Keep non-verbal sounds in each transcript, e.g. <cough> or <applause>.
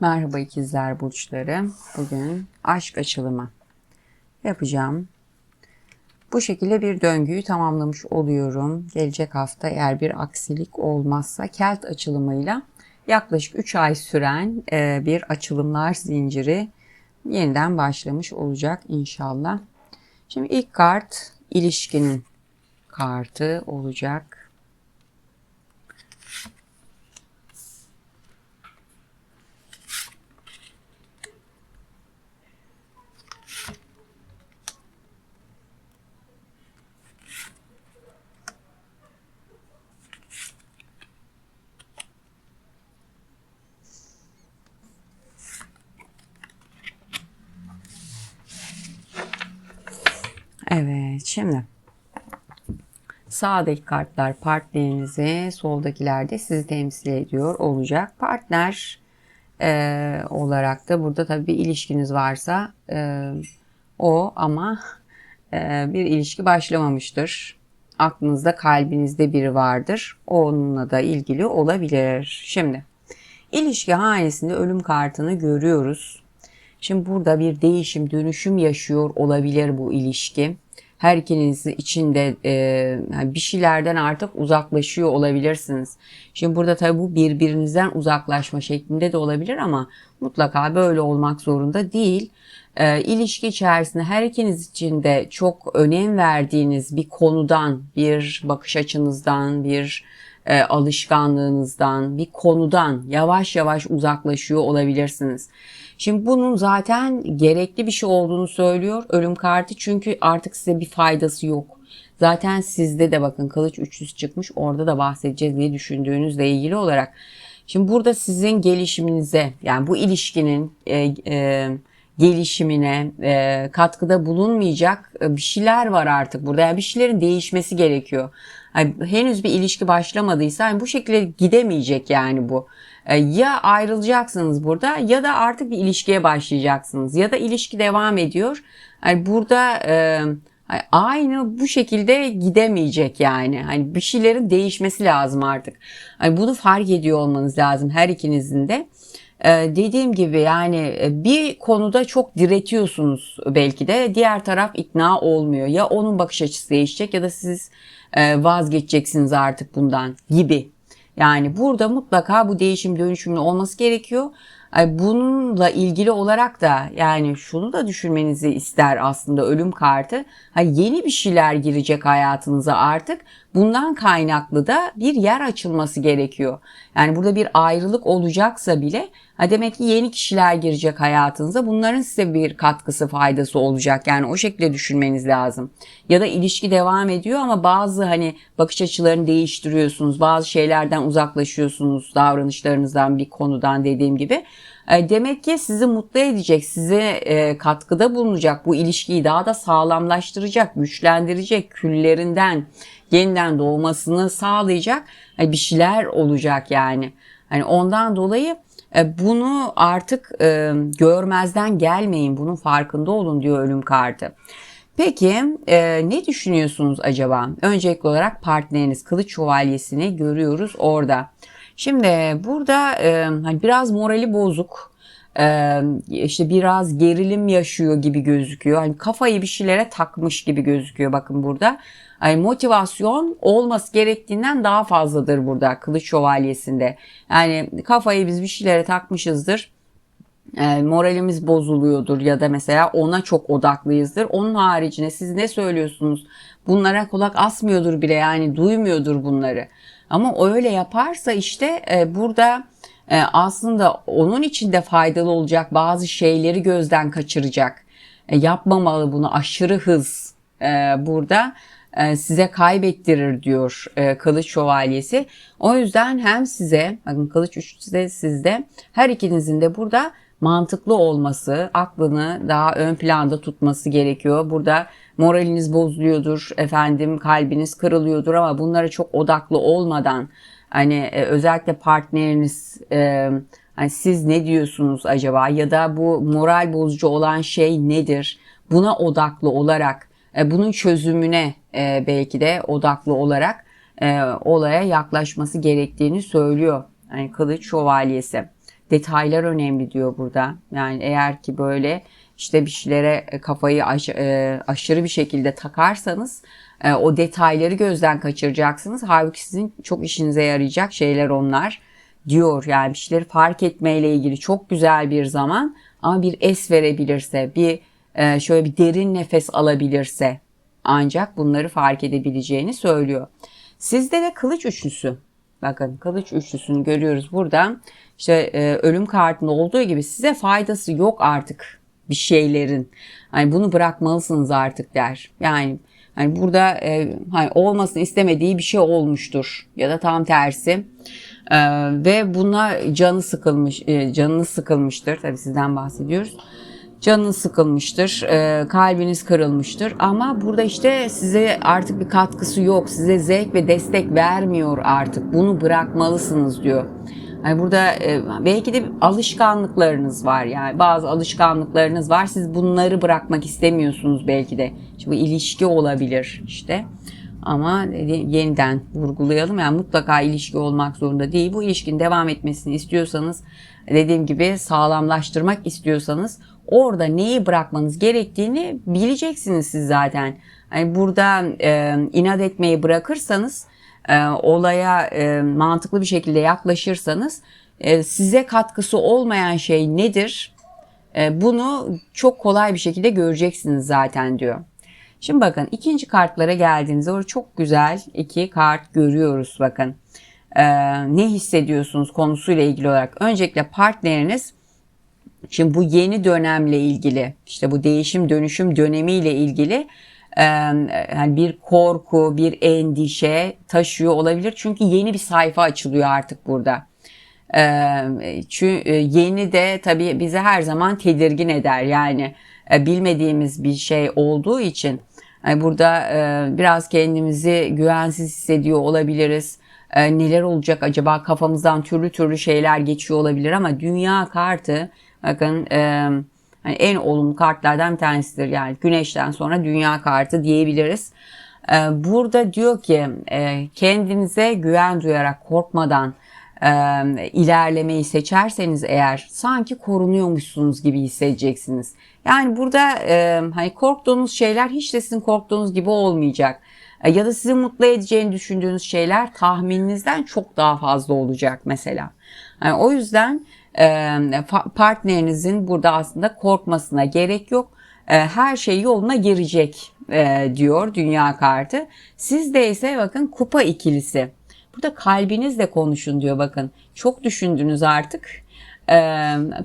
Merhaba ikizler burçları. Bugün aşk açılımı yapacağım. Bu şekilde bir döngüyü tamamlamış oluyorum. Gelecek hafta eğer bir aksilik olmazsa kelt açılımıyla yaklaşık 3 ay süren e, bir açılımlar zinciri yeniden başlamış olacak inşallah. Şimdi ilk kart ilişkinin kartı olacak. Evet şimdi sağdaki kartlar partnerinizi soldakiler de sizi temsil ediyor olacak. Partner e, olarak da burada tabii bir ilişkiniz varsa e, o ama e, bir ilişki başlamamıştır. Aklınızda kalbinizde biri vardır. Onunla da ilgili olabilir. Şimdi ilişki hanesinde ölüm kartını görüyoruz. Şimdi burada bir değişim, dönüşüm yaşıyor olabilir bu ilişki. Her ikiniz içinde e, bir şeylerden artık uzaklaşıyor olabilirsiniz. Şimdi burada tabii bu birbirinizden uzaklaşma şeklinde de olabilir ama mutlaka böyle olmak zorunda değil. E, ilişki içerisinde her ikiniz için de çok önem verdiğiniz bir konudan, bir bakış açınızdan, bir e, alışkanlığınızdan, bir konudan yavaş yavaş uzaklaşıyor olabilirsiniz. Şimdi bunun zaten gerekli bir şey olduğunu söylüyor ölüm kartı çünkü artık size bir faydası yok. Zaten sizde de bakın kılıç üçlüsü çıkmış orada da bahsedeceğiz diye düşündüğünüzle ilgili olarak. Şimdi burada sizin gelişiminize yani bu ilişkinin e, e, gelişimine e, katkıda bulunmayacak e, bir şeyler var artık burada. Yani bir şeylerin değişmesi gerekiyor. Yani henüz bir ilişki başlamadıysa yani bu şekilde gidemeyecek yani bu. E, ya ayrılacaksınız burada ya da artık bir ilişkiye başlayacaksınız ya da ilişki devam ediyor. Yani burada e, aynı bu şekilde gidemeyecek yani. Hani bir şeylerin değişmesi lazım artık. Hani bunu fark ediyor olmanız lazım her ikinizin de. Ee, dediğim gibi yani e, bir konuda çok diretiyorsunuz belki de diğer taraf ikna olmuyor. Ya onun bakış açısı değişecek ya da siz e, vazgeçeceksiniz artık bundan gibi. Yani burada mutlaka bu değişim dönüşümün olması gerekiyor. Bununla ilgili olarak da yani şunu da düşünmenizi ister aslında ölüm kartı. Yeni bir şeyler girecek hayatınıza artık. Bundan kaynaklı da bir yer açılması gerekiyor. Yani burada bir ayrılık olacaksa bile demek ki yeni kişiler girecek hayatınıza. Bunların size bir katkısı, faydası olacak. Yani o şekilde düşünmeniz lazım. Ya da ilişki devam ediyor ama bazı hani bakış açılarını değiştiriyorsunuz. Bazı şeylerden uzaklaşıyorsunuz. Davranışlarınızdan bir konudan dediğim gibi. E, demek ki sizi mutlu edecek, size e, katkıda bulunacak, bu ilişkiyi daha da sağlamlaştıracak, güçlendirecek, küllerinden yeniden doğmasını sağlayacak bir şeyler olacak yani. Hani ondan dolayı e, bunu artık görmezden gelmeyin, bunun farkında olun diyor ölüm kartı. Peki ne düşünüyorsunuz acaba? Öncelikli olarak partneriniz kılıç şövalyesini görüyoruz orada. Şimdi burada e, hani biraz morali bozuk. E, işte biraz gerilim yaşıyor gibi gözüküyor. Hani kafayı bir şeylere takmış gibi gözüküyor bakın burada. Yani motivasyon olması gerektiğinden daha fazladır burada kılıç şövalyesinde. Yani kafayı biz bir şeylere takmışızdır e, moralimiz bozuluyordur ya da mesela ona çok odaklıyızdır. Onun haricinde siz ne söylüyorsunuz? Bunlara kulak asmıyordur bile yani duymuyordur bunları. Ama öyle yaparsa işte e, burada e, aslında onun için de faydalı olacak bazı şeyleri gözden kaçıracak. E, yapmamalı bunu aşırı hız e, burada size kaybettirir diyor e, Kılıç Şövalyesi. O yüzden hem size bakın Kılıç üçlüsü sizde her ikinizin de burada mantıklı olması, aklını daha ön planda tutması gerekiyor. Burada moraliniz bozuluyordur, efendim kalbiniz kırılıyordur ama bunlara çok odaklı olmadan hani e, özellikle partneriniz e, hani siz ne diyorsunuz acaba ya da bu moral bozucu olan şey nedir? Buna odaklı olarak e, bunun çözümüne e, belki de odaklı olarak e, olaya yaklaşması gerektiğini söylüyor. Yani kılıç şövalyesi. detaylar önemli diyor burada. Yani eğer ki böyle işte bir şeylere kafayı aş, aşırı bir şekilde takarsanız o detayları gözden kaçıracaksınız. Halbuki sizin çok işinize yarayacak şeyler onlar diyor. Yani bir şeyleri fark etmeyle ilgili çok güzel bir zaman ama bir es verebilirse, bir şöyle bir derin nefes alabilirse ancak bunları fark edebileceğini söylüyor. Sizde de kılıç üçlüsü. Bakın kılıç üçlüsünü görüyoruz burada. İşte e, ölüm kartında olduğu gibi size faydası yok artık bir şeylerin. Hani bunu bırakmalısınız artık der. Yani hani burada e, hani olmasını istemediği bir şey olmuştur ya da tam tersi. Ee, ve buna canı sıkılmış, e, canını sıkılmıştır. Tabii sizden bahsediyoruz. Canınız sıkılmıştır, e, kalbiniz kırılmıştır ama burada işte size artık bir katkısı yok, size zevk ve destek vermiyor artık. Bunu bırakmalısınız diyor. Yani burada e, belki de alışkanlıklarınız var yani bazı alışkanlıklarınız var. Siz bunları bırakmak istemiyorsunuz belki de. Bu ilişki olabilir işte. Ama yeniden vurgulayalım yani mutlaka ilişki olmak zorunda değil. Bu ilişkinin devam etmesini istiyorsanız dediğim gibi sağlamlaştırmak istiyorsanız orada neyi bırakmanız gerektiğini bileceksiniz siz zaten. Yani burada e, inat etmeyi bırakırsanız e, olaya e, mantıklı bir şekilde yaklaşırsanız e, size katkısı olmayan şey nedir? E, bunu çok kolay bir şekilde göreceksiniz zaten diyor. Şimdi bakın ikinci kartlara geldiğinizde orada çok güzel iki kart görüyoruz bakın. Ee, ne hissediyorsunuz konusuyla ilgili olarak. Öncelikle partneriniz şimdi bu yeni dönemle ilgili işte bu değişim dönüşüm dönemiyle ilgili e, yani bir korku, bir endişe taşıyor olabilir. Çünkü yeni bir sayfa açılıyor artık burada. Ee, çünkü yeni de tabii bizi her zaman tedirgin eder. Yani e, bilmediğimiz bir şey olduğu için burada e, biraz kendimizi güvensiz hissediyor olabiliriz. E, neler olacak acaba kafamızdan türlü türlü şeyler geçiyor olabilir ama dünya kartı bakın hani en olumlu kartlardan bir tanesidir. Yani güneşten sonra dünya kartı diyebiliriz. burada diyor ki kendinize güven duyarak korkmadan e, ilerlemeyi seçerseniz eğer sanki korunuyormuşsunuz gibi hissedeceksiniz. Yani burada e, hani korktuğunuz şeyler hiç de sizin korktuğunuz gibi olmayacak. E, ya da sizi mutlu edeceğini düşündüğünüz şeyler tahmininizden çok daha fazla olacak mesela. Yani o yüzden e, partnerinizin burada aslında korkmasına gerek yok. Her şey yoluna girecek diyor dünya kartı. Sizde ise bakın kupa ikilisi. Burada kalbinizle konuşun diyor bakın. Çok düşündünüz artık.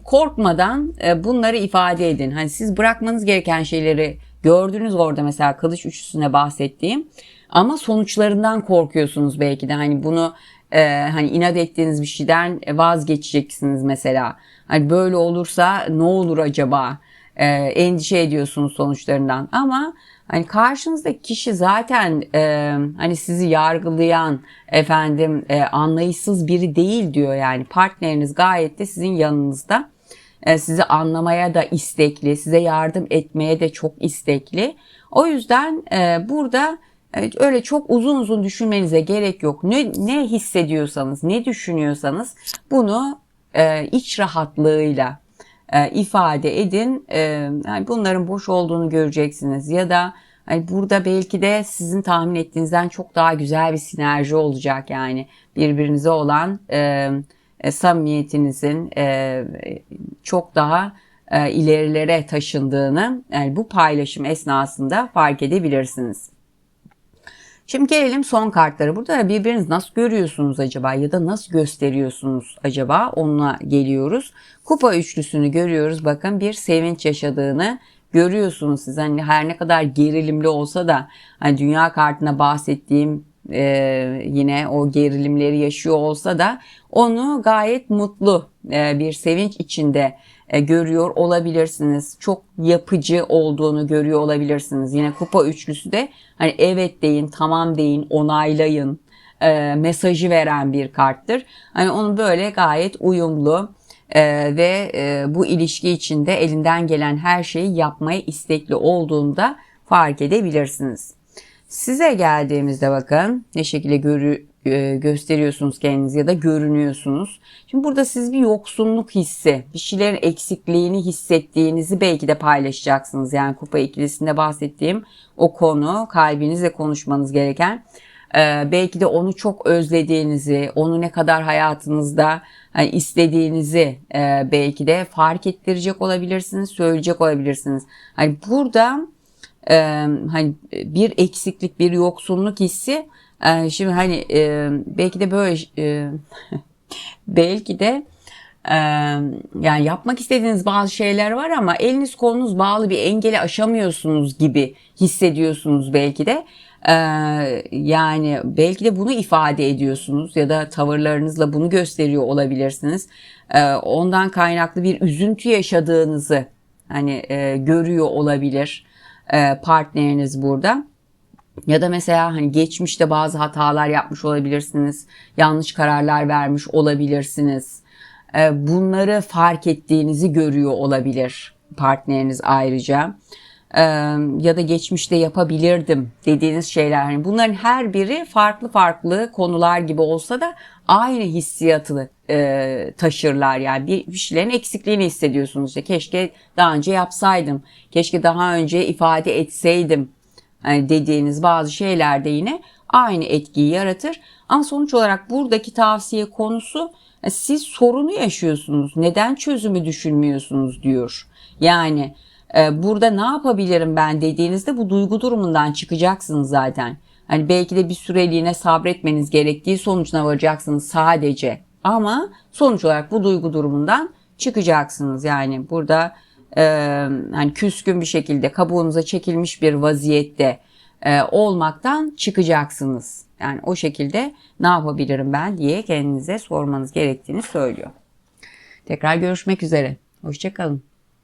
Korkmadan bunları ifade edin. Hani siz bırakmanız gereken şeyleri gördünüz orada mesela kılıç üçlüsüne bahsettiğim. Ama sonuçlarından korkuyorsunuz belki de. Hani bunu e, hani inat ettiğiniz bir şeyden vazgeçeceksiniz mesela. Hani böyle olursa ne olur acaba? E, endişe ediyorsunuz sonuçlarından. Ama Hani karşınızdaki kişi zaten e, hani sizi yargılayan efendim e, anlayışsız biri değil diyor yani partneriniz gayet de sizin yanınızda e, sizi anlamaya da istekli size yardım etmeye de çok istekli o yüzden e, burada Evet, öyle çok uzun uzun düşünmenize gerek yok. Ne, ne hissediyorsanız, ne düşünüyorsanız bunu e, iç rahatlığıyla e, ifade edin. E, yani bunların boş olduğunu göreceksiniz ya da hani burada belki de sizin tahmin ettiğinizden çok daha güzel bir sinerji olacak yani birbirinize olan e, e, samimiyetinizin e, çok daha e, ilerilere taşındığını yani bu paylaşım esnasında fark edebilirsiniz. Şimdi gelelim son kartlara. Burada birbirinizi nasıl görüyorsunuz acaba ya da nasıl gösteriyorsunuz acaba onunla geliyoruz. Kupa üçlüsünü görüyoruz. Bakın bir sevinç yaşadığını görüyorsunuz siz. Hani her ne kadar gerilimli olsa da hani dünya kartına bahsettiğim e, yine o gerilimleri yaşıyor olsa da onu gayet mutlu e, bir sevinç içinde görüyor olabilirsiniz. Çok yapıcı olduğunu görüyor olabilirsiniz. Yine kupa üçlüsü de hani evet deyin, tamam deyin, onaylayın e, mesajı veren bir karttır. Hani onu böyle gayet uyumlu e, ve e, bu ilişki içinde elinden gelen her şeyi yapmaya istekli olduğunda fark edebilirsiniz. Size geldiğimizde bakın ne şekilde görü, e, gösteriyorsunuz kendinizi ya da görünüyorsunuz. Şimdi burada siz bir yoksunluk hissi, bir şeylerin eksikliğini hissettiğinizi belki de paylaşacaksınız. Yani kupa ikilisinde bahsettiğim o konu kalbinizle konuşmanız gereken. Ee, belki de onu çok özlediğinizi, onu ne kadar hayatınızda hani istediğinizi e, belki de fark ettirecek olabilirsiniz, söyleyecek olabilirsiniz. Hani burada e, hani bir eksiklik, bir yoksunluk hissi e, şimdi hani e, belki de böyle e, <laughs> belki de e, yani yapmak istediğiniz bazı şeyler var ama eliniz kolunuz bağlı bir engeli aşamıyorsunuz gibi hissediyorsunuz belki de. E, yani belki de bunu ifade ediyorsunuz ya da tavırlarınızla bunu gösteriyor olabilirsiniz. E, ondan kaynaklı bir üzüntü yaşadığınızı hani görüyor olabilir partneriniz burada. Ya da mesela hani geçmişte bazı hatalar yapmış olabilirsiniz. Yanlış kararlar vermiş olabilirsiniz. E, bunları fark ettiğinizi görüyor olabilir partneriniz ayrıca. E, ya da geçmişte yapabilirdim dediğiniz şeyler. Hani bunların her biri farklı farklı konular gibi olsa da aynı hissiyatı e, taşırlar. Yani bir şeylerin eksikliğini hissediyorsunuz. İşte keşke daha önce yapsaydım. Keşke daha önce ifade etseydim hani dediğiniz bazı şeyler de yine aynı etkiyi yaratır. Ama sonuç olarak buradaki tavsiye konusu e, siz sorunu yaşıyorsunuz. Neden çözümü düşünmüyorsunuz diyor. Yani e, burada ne yapabilirim ben dediğinizde bu duygu durumundan çıkacaksınız zaten. Hani belki de bir süreliğine sabretmeniz gerektiği sonucuna varacaksınız sadece. Ama sonuç olarak bu duygu durumundan çıkacaksınız. Yani burada e, hani küskün bir şekilde kabuğunuza çekilmiş bir vaziyette e, olmaktan çıkacaksınız. Yani o şekilde ne yapabilirim ben diye kendinize sormanız gerektiğini söylüyor. Tekrar görüşmek üzere. Hoşçakalın.